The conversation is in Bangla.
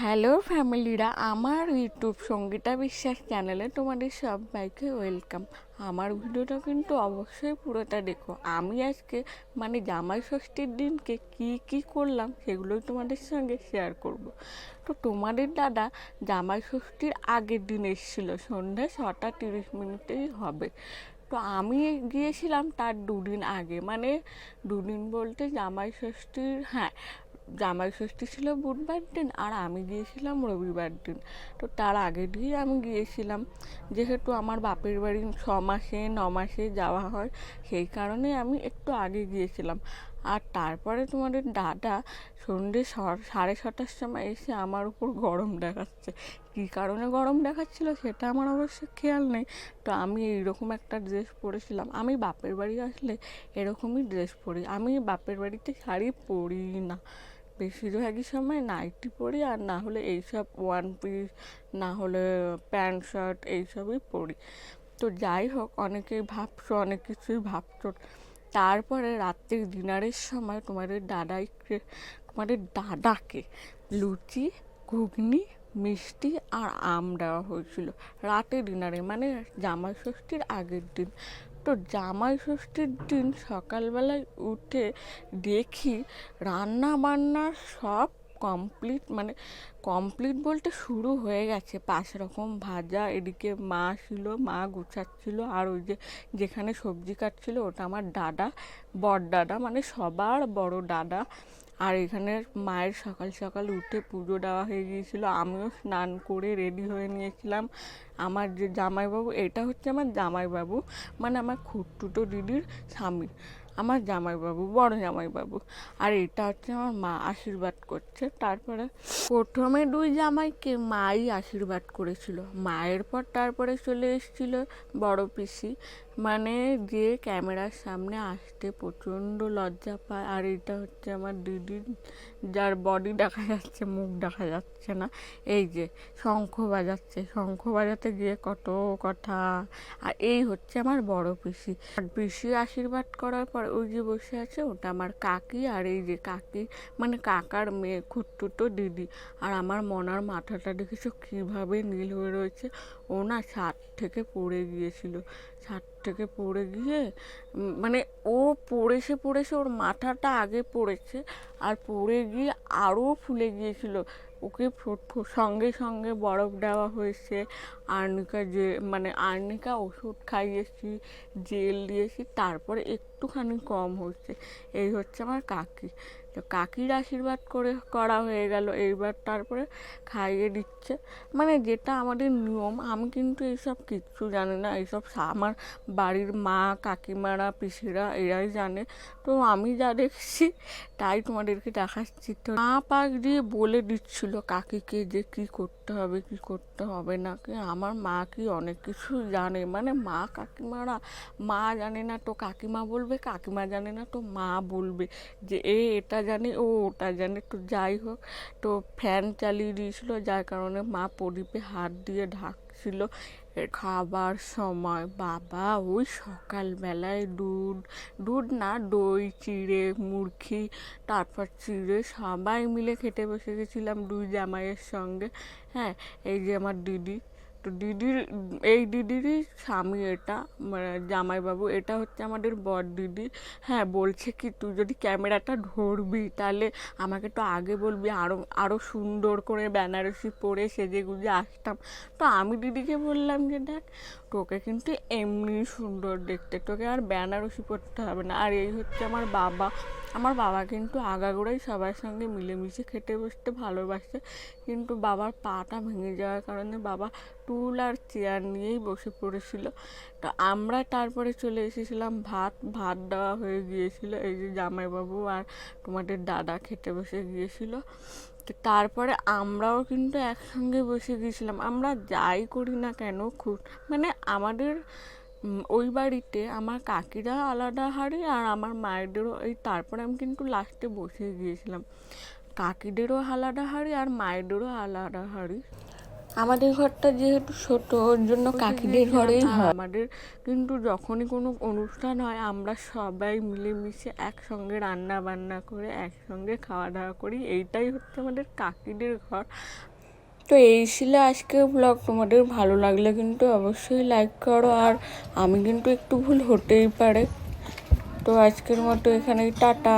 হ্যালো ফ্যামিলিরা, আমার ইউটিউব সঙ্গীতা বিশ্বাস চ্যানেলে তোমাদের সবাইকে ওয়েলকাম। আমার ভিডিওটা কিন্তু অবশ্যই পুরোটা দেখো। আমি আজকে মানে জামাই ষষ্ঠীর দিনকে কি কি করলাম সেগুলোই তোমাদের সঙ্গে শেয়ার করব। তো তোমাদের দাদা জামাই ষষ্ঠীর আগের দিন এসেছিল, সন্ধ্যা ছটা তিরিশ মিনিটেই হবে। তো আমি গিয়েছিলাম তার দুদিন আগে। মানে দুদিন বলতে জামাই ষষ্ঠীর হ্যাঁ জামাই ষষ্ঠী ছিল বুধবার দিন আর আমি গিয়েছিলাম রবিবার দিন। তো তার আগে দিনই আমি গিয়েছিলাম। যেহেতু আমার বাপের বাড়ি ছ মাসে ন মাসে যাওয়া হয়, সেই কারণে আমি একটু আগে গিয়েছিলাম। আর তারপরে তোমাদের দাদা সন্ধ্যে সাড়ে ছটার সময় এসে আমার উপর গরম দেখাচ্ছে। কী কারণে গরম দেখাচ্ছিল সেটা আমার অবশ্য খেয়াল নেই। তো আমি এইরকম একটা ড্রেস পরেছিলাম। আমি বাপের বাড়ি আসলে এরকমই ড্রেস পরি। আমি বাপের বাড়িতে শাড়ি পরি না। বেশিরভাগই সময় নাইটি পরি আর না হলে এইসব ওয়ান পিস না হলে প্যান্ট শার্ট এইসবই পরি তো যাই হোক, অনেকেই ভাবছ, অনেক কিছুই ভাবছ। তারপরে রাত্রির ডিনারের সময় তোমাদের দাদাই তোমাদের দাদাকে লুচি, ঘুগনি, মিষ্টি আর আম দেওয়া হয়েছিল। রাতে ডিনারে মানে জামাই ষষ্ঠীর আগের দিন। তো জামাই ষষ্ঠীর দিন সকালবেলায় উঠে দেখি রান্না বান্না সব কমপ্লিট মানে কমপ্লিট বলতে শুরু হয়ে গেছে। পাঁচ রকম ভাজা, এদিকে মা ছিল, মা গুছাচ্ছিল, আর ওই যে যেখানে সবজি কাটছিল ওটা আমার দাদা, বড় দাদা মানে সবার বড় দাদা। আর এখানে মায়ের সকাল সকাল উঠে পুজো দেওয়া হয়ে গিয়েছিল। আমিও স্নান করে রেডি হয়ে নিয়েছিলাম। আমার যে জামাইবাবু, এটা হচ্ছে আমার জামাইবাবু মানে আমার খুট্টুটো দিদির স্বামী। আমার জামাইবাবু, বড় জামাইবাবু। আর এটা হচ্ছে আমার মা আশীর্বাদ করছে। তারপরে প্রথমে দুই জামাইকে মাই আশীর্বাদ করেছিল। মায়ের পর তারপরে চলে এসেছিল বড় পিসি। মানে যে ক্যামেরার সামনে আসতে প্রচণ্ড লজ্জা পায়। আর এটা হচ্ছে আমার দিদি, যার বডি দেখা যাচ্ছে, মুখ দেখা যাচ্ছে না। এই যে শঙ্খ বাজাচ্ছে, শঙ্খ বাজাতে গিয়ে কত কথা। আর এই হচ্ছে আমার বড় পিসি। আর পিসি আশীর্বাদ করার পর ওই যে বসে আছে, ওটা আমার কাকি। আর এই যে কাকি মানে কাকার মেয়ে খুঁটটুটো দিদি। আর আমার মনার মাথাটা দেখেছ কীভাবে নীল হয়ে রয়েছে? ও না ছাদ থেকে পড়ে গিয়েছিল। ছাদ থেকে পড়ে গিয়ে মানে ও পড়েছে পড়েছে, ওর মাথাটা আগে পড়েছে আর পড়ে গিয়ে আরও ফুলে গিয়েছিল। ওকে সঙ্গে সঙ্গে বরফ দেওয়া হয়েছে। আর্নিকা যে মানে আর্নিকা ওষুধ খাইয়েছি, জেল দিয়েছি, তারপরে একটুখানি কম হচ্ছে। এই হচ্ছে আমার কাকি। তো কাকির আশীর্বাদ করে করা হয়ে গেল। এইবার তারপরে খাইয়ে দিচ্ছে। মানে যেটা আমাদের নিয়ম, আমি কিন্তু এইসব কিচ্ছু জানি না। এইসব আমার বাড়ির মা, কাকিমারা, পিসিরা এরাই জানে। তো আমি যা দেখছি, তাই তোমাদেরকে দেখাচ্ছি তো মা পাক দিয়ে বলে দিচ্ছিল কাকিকে যে কি করতে হবে, কি করতে হবে না কি। আমার মা কি অনেক কিছু জানে। মানে মা, কাকিমারা, মা জানে না তো কাকিমা বলবে, কাকিমা জানে না তো মা বলবে যে এ এটা জানে, ও ওটা জানে। তো যাই হোক, তো ফ্যান চালিয়ে দিয়েছিল। যার কারণে মা প্রদীপে হাত দিয়ে ঢাকছিল। খাবার সময় বাবা ওই সকালবেলায় দুধ দুধ না, দই, চিড়ে, মুরগি, তারপর চিড়ে সবাই মিলে খেতে বসে গেছিলাম দুই জামাইয়ের সঙ্গে। হ্যাঁ এই যে আমার দিদি। তো দিদির, এই দিদিরই স্বামী এটা মানে জামাইবাবু, এটা হচ্ছে আমাদের বর দিদি। হ্যাঁ বলছে কি, তুই যদি ক্যামেরাটা ধরবি, তাহলে আমাকে তো আগে বলবি আরও আরও সুন্দর করে বেনারসি পরে সেজে গুজে আসতাম। তো আমি দিদিকে বললাম যে, দেখ, তোকে কিন্তু এমনি সুন্দর দেখতে, তোকে আর বেনারসি পরতে হবে না। আর এই হচ্ছে আমার বাবা। আমার বাবা কিন্তু আগাগোড়াই সবার সঙ্গে মিলেমিশে খেতে বসতে ভালোবাসে। কিন্তু বাবার পাটা ভেঙে যাওয়ার কারণে বাবা টুল আর চেয়ার নিয়েই বসে পড়েছিল। তো আমরা তারপরে চলে এসেছিলাম, ভাত ভাত দেওয়া হয়ে গিয়েছিল। এই যে জামাইবাবু আর তোমাদের দাদা খেতে বসে গিয়েছিল। তো তারপরে আমরাও কিন্তু একসঙ্গে বসে গিয়েছিলাম। আমরা যাই করি না কেন, খুব মানে আমাদের ওই বাড়িতে আমার কাকিরা আলাদা হাঁড়ি আর আমার মায়েদেরও এই তারপরে আমি কিন্তু লাস্টে বসে গিয়েছিলাম। কাকিদেরও আলাদা হাঁড়ি আর মায়েদেরও আলাদা হাঁড়ি। আমাদের ঘরটা যেহেতু ছোট ওর জন্য কাকিদের ঘরেই হয় আমাদের কিন্তু যখনই কোনো অনুষ্ঠান হয় আমরা সবাই মিলেমিশে একসঙ্গে রান্না বান্না করে একসঙ্গে খাওয়া দাওয়া করি। এইটাই হচ্ছে আমাদের কাকিদের ঘর। তো এই ছিল আজকে ব্লগ তোমাদের ভালো লাগলে কিন্তু অবশ্যই লাইক করো, আর আমি কিন্তু একটু ভুল হতেই পারে। তো আজকের মতো এখানেই, টাটা।